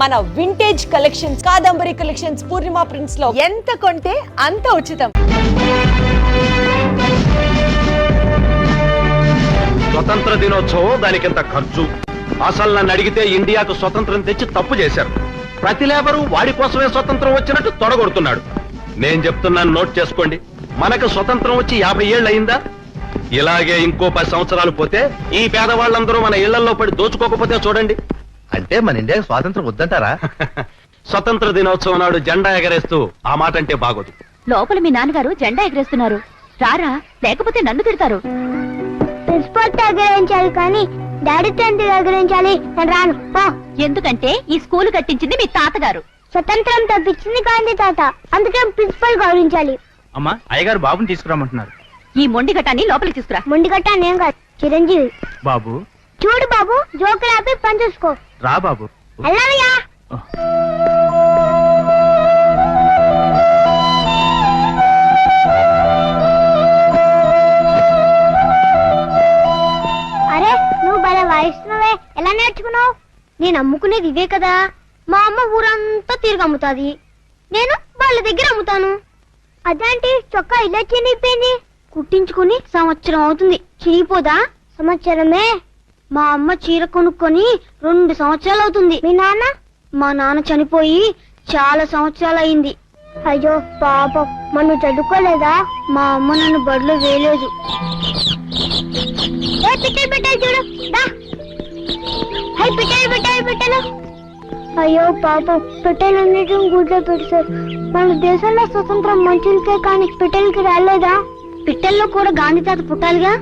మన vintage collections Kadambari collections Purnima ప్రింట్స్లో ఎంత కొంటే అంత ఉచితం. స్వతంత్ర దినోత్సవం దానికింత ఖర్చు? అసలు నన్ను అడిగితే ఇండియాకు స్వతంత్రం తెచ్చి తప్పు చేశారు. ప్రతి లేబరు వాడి కోసమే స్వతంత్రం వచ్చినట్టు తొడగొడుతున్నాడు. నేను చెప్తున్నాను నోట్ చేసుకోండి. మనకు స్వతంత్రం వచ్చి యాభై ఏళ్ళు అయిందా? ఇలాగే ఇంకో పది సంవత్సరాలు పోతే ఈ పేదవాళ్ళందరూ మన ఇళ్ళలో పడి దోచుకోకపోతే చూడండి. అంటే మన ఇండియాకి స్వాతంత్రం వద్దంటారా? స్వతంత్ర దినోత్సవం నాడు జెండా ఎగరేస్తూ ఆ మాట అంటే బాగోదు. లోపల మీ నాన్నగారు జెండా ఎగరేస్తున్నారు. రారా లేకపోతే నన్ను తిడతారు. ప్రిన్సిపల్ ఎగరించాలి కానీ డాడీతో ఎందుకు ఎగరించాలి నేను రాను. పో. ఎందుకంటే ఈ స్కూల్ కట్టించింది మీ తాతగారు. స్వతంత్రం తప్పించింది గాంధీ తాత. అందుకే ప్రిన్సిపల్ గౌరవించాలి. అమ్మా అయ్యగారు బాబుని తీసుకురామంటున్నారు. ఈ మొండి ఘటాన్ని లోపలికి తీసుకురా. మొండిగట్ట నేను కాదు. చిరంజీవి. బాబు. చూడు బాబు జోకులు ఆపి పని చూసుకో. రా బాబు. అరే నువ్వు భలే వాయిస్తున్నావే. ఎలా నేర్చుకున్నావు? నేను అమ్ముకునేది ఇవే కదా. మా అమ్మ ఊరంతా తిరిగి అమ్ముతాది. నేను వాళ్ళ దగ్గర అమ్ముతాను. అదేంటి? చొక్కా ఇలా చినిగిపోయింది కుట్టించుకుని సంవత్సరం అవుతుంది. చినిగిపోదా? సంవత్సరమే. మా అమ్మ చీర కొనుక్కొని రెండు సంవత్సరాలు అవుతుంది. మీ నాన్న? మా నాన్న చనిపోయి చాలా సంవత్సరాలు అయింది. అయ్యో పాపం. మనం చదువుకోలేదా? మా అమ్మ నన్ను బడిలో వేయలేదు. చూడు. అయ్యో పాపం. పిట్టలన్నిటిని గుడ్లో పెడతారు మన దేశంలో స్వతంత్రం మనుషులకే కానీ పిట్టలకి రాలేదా? పిట్టల్లో కూడా గాంధీ తాత పుట్టాలిగా.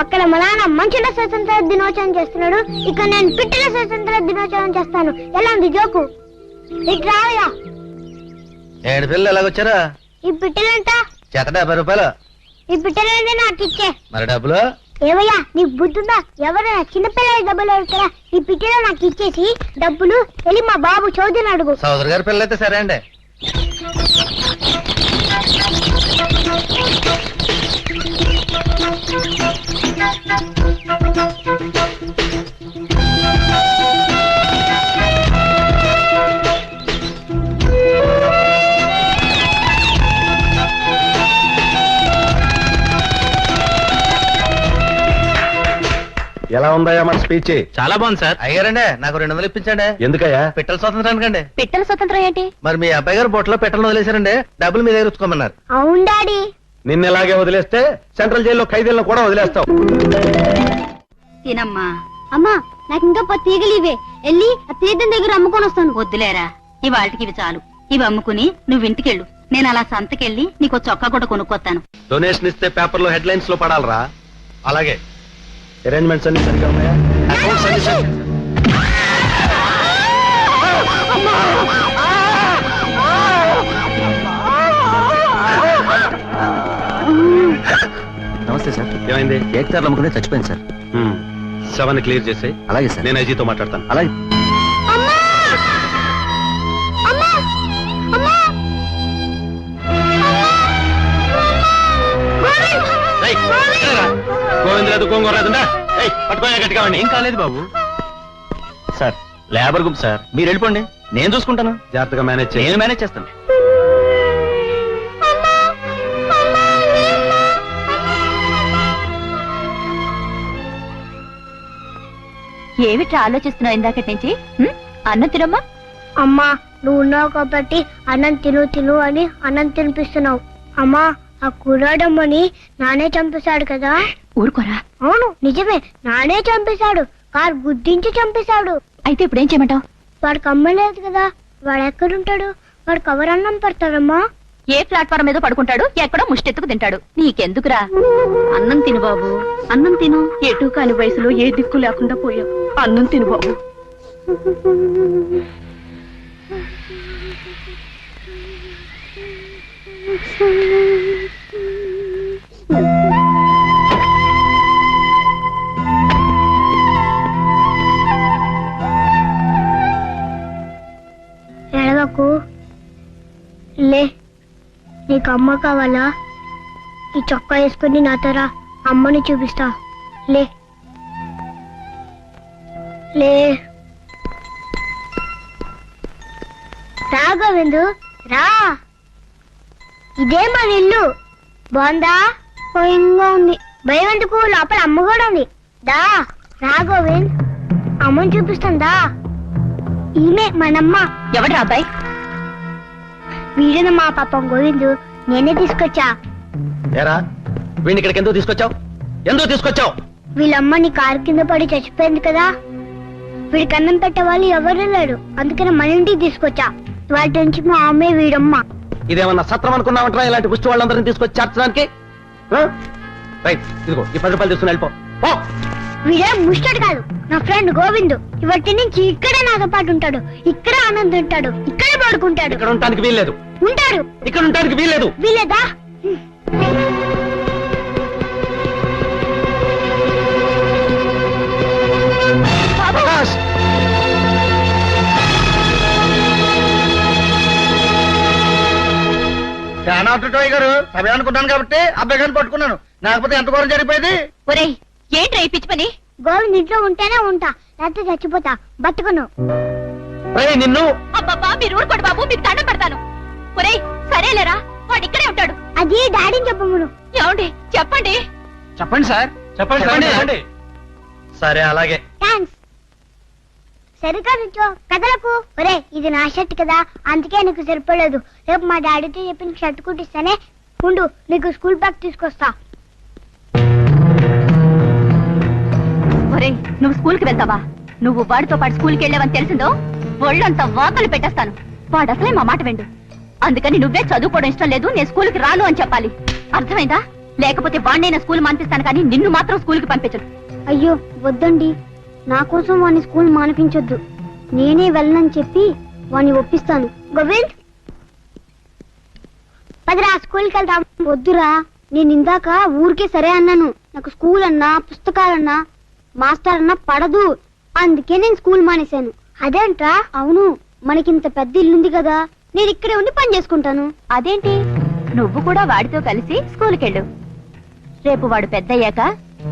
అక్కడ మా నాన్న మనుషుల స్వతంత్ర దినోత్సవం చేస్తున్నాడు. ఇక్కడ నేను పిట్టల స్వతంత్ర దినోత్సవం చేస్తాను. ఎలా ఉంది జోకు? ఇటు రావయ్యా. ఏడు పిల్లలు ఎలాగొచ్చారా? ఈ పిట్టలంట? చేత డెబ్బై రూపాయలు. ఈ పిట్టలన్నీ నాకు ఇచ్చే. మరి డబ్బులు? ఏవయ్యా నీకు బుద్ధుందా? ఎవరైనా చిన్నపిల్లల డబ్బులు అడుగుతారా? ఈ పిట్టలో నాకు ఇచ్చేసి డబ్బులు వెళ్ళి మా బాబు చౌదరిని అడుగు. సోదరు గారి పిల్లలు అయితే సరే అండి. ఎలా ఉందయ్యా మన స్పీచ్? చాలా బాగుంది సార్. అయ్యారండి నాకు రెండు వందలు ఇప్పించండి. ఎందుకయ్యా? పిట్టల స్వాతంత్రానికి అండి పిట్టల స్వతంత్రం ఏంటి? మరి మీ అబ్బాయి గారు బొట్టలో పెట్టలను వదిలేశారండి. డబ్బులు మీ దగ్గర ఉంచుకోమన్నారు. అవును డాడీ. నిన్న ఇలాగే వదిలేస్తే సెంట్రల్ జైల్లో ఖైదీలను కూడా వదిలేస్తావు. తినమ్మా. అమ్మా నాకు ఇంకా పది తీగలు ఇవే. వెళ్ళి ఆ తీర్థం దగ్గర అమ్ముకొని వస్తాను. వద్దులేరా. ఇవాళకి ఇవి చాలు. ఇవి అమ్ముకుని నువ్వు ఇంటికెళ్ళు. నేను అలా సంతకెళ్ళి నీకు చొక్కా కూడా కొనుక్కొస్తాను. డొనేషన్ ఇస్తే పేపర్లో హెడ్లైన్స్లో పడాలరా. అలాగే. అరేంజ్మెంట్స్ అన్ని సరిగా ఉన్నాయా? అకౌంట్స్ అన్ని సరిగా ఏమైంది? కేక్ సార్ అమ్ముకునే చచ్చిపోయింది సార్. సెవెన్ క్లియర్ చేసి అలాగే సార్. నేను అజీతో మాట్లాడతాను. అలాగే. అమ్మా! అమ్మా! అమ్మా! గోవింద్ లేదు గోంగూర లేదుందా ఏయ్ పట్టుకోయా గట్టిగా. ఏం కాలేదు బాబు. Sir labour group sir. మీరు వెళ్ళిపోండి. నేను చూసుకుంటాను. జాగ్రత్తగా మేనేజ్ నేను మేనేజ్ చేస్తాను. ఏమిట్రా ఆలోచిస్తున్నావు ఇందాకటి నుంచి? ఉం? అన్నం తినమ్మా. అమ్మా నువ్వు ఉన్నావు కాబట్టి అన్నం తిను తిను అని అన్నం తినిపిస్తున్నావు. అమ్మా ఆ కుర్రాడమ్మని నానే చంపేశాడు కదా? ఊరుకోరా. అవును నిజమే. నానే చంపేశాడు. కారు గుద్దించి చంపేశాడు. అయితే ఇప్పుడు ఏం చేయమంటావు? వాడికి అమ్మ లేదు కదా. వాడు ఎక్కడుంటాడు? వాడికి ఎవరన్నం పెడతాడమ్మా. ఏ ప్లాట్ఫారం మీద పడుకుంటాడు? ఎక్కడో ముష్టెత్తుకు తింటాడు. నీకెందుకురా? అన్నం తిను బాబు. అన్నం తిను. ఎటు కాని వయసులో ఏ దిక్కు లేకుండా పోయావు. అన్నం తిను బాబు. ఎడవకు. లే నీకు అమ్మ కావాలా? ఈ చొక్కా వేసుకుని నాతో రా అమ్మని చూపిస్తా. లే. లే. రా గోవిందు రా. ఇదే మన ఇల్లు. బాగుందా? భయంగా ఉంది. భయం ఎందుకు? లోపల అమ్మ కూడా ఉంది. దా రా గోవింద్ అమ్మని చూపిస్తుందా ఈమె మనమ్మ. ఎవడ్రా అబ్బాయి? వీడిన మా పాపం గోవిందు? నేనే తీసుకొచ్చా. ఏరా వీడిని ఇక్కడికి ఎందుకు తీసుకొచ్చావు? ఎందుకు తీసుకొచ్చావు? వీళ్ళమ్మ నీ కారు కింద పడి చచ్చిపోయింది కదా. వీడికి అన్నం పెట్టే వాళ్ళు ఎవరు లేరు. అందుకని మన ఇంటికి తీసుకొచ్చా. వాటి నుంచి మా అమ్మే వీడమ్మ. ఇదేమన్నా సత్రం అనుకున్నావంటరా ఇలాంటి పుష్టి వాళ్ళందరినీ తీసుకొచ్చి చేర్చడానికి? ఆ? రైట్ ఇదిగో ఈ పది రూపాయలు తీసుకుని వెళ్ళిపో. పో. వీడే ముష్టడు కాదు. నా ఫ్రెండ్ గోవిందు. ఇవటి నుంచి ఇక్కడే నాతో పాటు ఉంటాడు. ఇక్కడే ఆనంద్ ఉంటాడు. ఇక్కడే పడుకుంటాడు. ఇక్కడ ఉండటానికి వీల్లేదు. ఉంటాడు. ఇక్కడ ఉండటానికి వీల్లేదు. వీలేదా? టోయ్ గారు సభ అనుకున్నాను కాబట్టి అబ్బాయి గారిని పట్టుకున్నాను. లేకపోతే ఎంత ఘోరం జరిగిపోయింది? ఒరేయ్ ఏంట్రా ఈ పిచ్చి పని? గోవింద్ ఇంట్లో ఉంటేనే ఉంటా లేకపోతే చచ్చిపోతా. బతుకును. నిన్ను? అబ్బబ్బా మీరు ఊరుకోండి బాబు మీకు దండం పెడతాను. ఒరేయ్ సరేలేరా వాడు ఇక్కడే ఉంటాడు. అది డాడీని చెప్పమును. ఏమండి చెప్పండి. చెప్పండి సార్. చెప్పండి చెప్పండి. సరే అలాగే. థ్యాంక్స్ సరిగా నుంచో కదలకు. ఒరే ఇది నా షర్ట్ కదా. అందుకే నీకు సరిపోలేదు. రేపు మా డాడీతో చెప్పి నీకు షర్ట్ కుట్టిస్తానే. ఉండు నీకు స్కూల్ బ్యాగ్ తీసుకొస్తా. ఒరేయ్ నువ్వు స్కూల్కి వెళ్తావా? నువ్వు వాడితో పాటు స్కూల్కి వెళ్ళావని తెలిసిందో? ఒళ్ళంతా వాకలు పెట్టేస్తాను. వాడు అసలే మా మాట విండు. అందుకని నువ్వే చదువుకోవడం ఇష్టం లేదు నేను స్కూల్కి రాను అని చెప్పాలి. అర్థమైందా? లేకపోతే వాడినైనా స్కూల్ మానిపిస్తాను కానీ నిన్ను మాత్రం స్కూల్కి పంపించను. అయ్యో వద్దండి. నా కోసం వాడిని స్కూల్ మానిపించొద్దు. నేనే వెళ్ళనని చెప్పి వాణ్ణి ఒప్పిస్తాను. గోవింద్! పదిరా స్కూల్కి వెళ్దాం. వద్దురా నేను ఇందాక ఊరికే సరే అన్నాను. నాకు స్కూల్ అన్నా పుస్తకాలన్నా మాస్టర్ అన్నా పడదు. అందుకే నేను స్కూల్ మానేశాను. అదేంట్రా? అవును మనకింత పెద్ద ఇల్లుంది కదా. నేను ఇక్కడే ఉండి పని చేసుకుంటాను. అదేంటి? నువ్వు కూడా వాడితో కలిసి స్కూల్కి వెళ్ళు రేపు వాడు పెద్దయ్యాక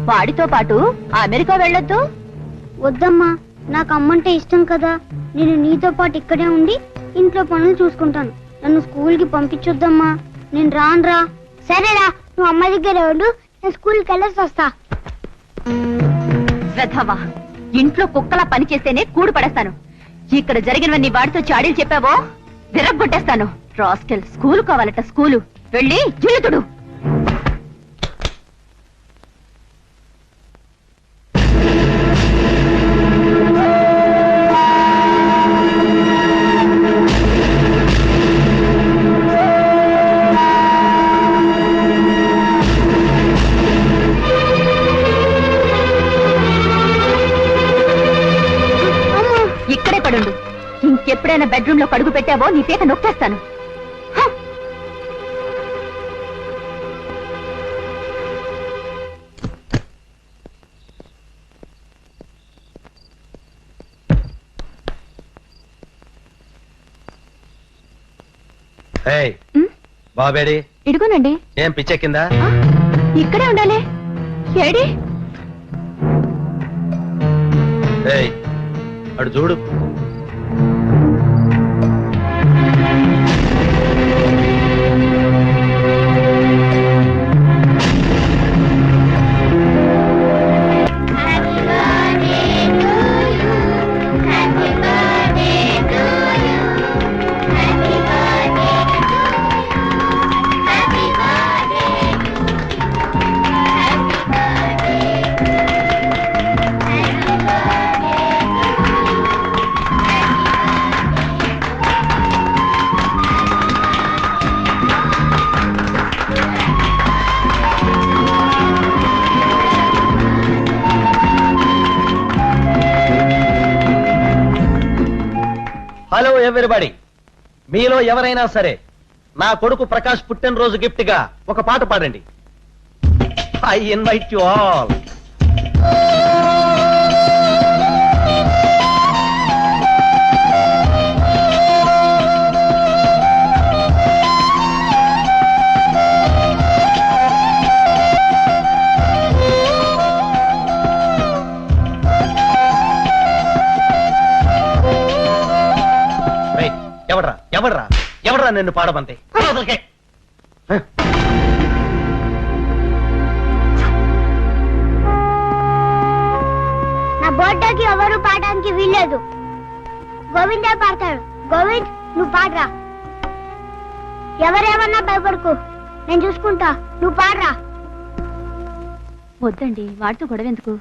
వాడితో పాటు అమెరికా వెళ్ళొద్దు. వద్దమ్మా నాకు అమ్మంటే ఇష్టం కదా. నేను నీతో పాటు ఇక్కడే ఉండి ఇంట్లో పనులు చూసుకుంటాను. నన్ను స్కూల్కి పంపించొద్దమ్మా. నేను రానురా. సరేరా నువ్వు అమ్మ దగ్గర ఉండు నేను స్కూల్కి వెళ్ళేసి వస్తా. శ్రద్ధవా ఇంట్లో కుక్కలా పని చేస్తేనే కూడు పడేస్తాను. ఇక్కడ జరిగినవన్నీ వాడితో చాడీలు చెప్పావో? విరగ్గొట్టేస్తాను. రాస్కెల్ స్కూల్ కావాలట స్కూలు. వెళ్ళి జిల్లుతుడు ఇక్కడే పడుండు. ఇంకెప్పుడైనా బెడ్రూమ్లో కడుగు పెట్టావో నీ పీక నొక్కేస్తాను. బాబేడి ఇదిగోనండి ఏం పిచ్చెక్కిందా? ఇక్కడే ఉండాలి. ఏడి? అడు చూడు. ఎవరిబడి మీలో ఎవరైనా సరే నా కొడుకు ప్రకాష్ పుట్టినరోజు గిఫ్ట్గా ఒక పాట పాడండి. ఐ ఇన్వైట్ యు ఆల్ నిన్ను. హ? నా బర్త్డేకి ఎవరు పాడడానికి వీల్లేదు. గోవిందే పాడతాడు. గోవింద్ నువ్వు పాడరా. ఎవరేమన్నా భయపడకు. నేను చూసుకుంటా. నువ్వు పాడరా. వద్దండి వాడితో గొడవ ఎందుకు?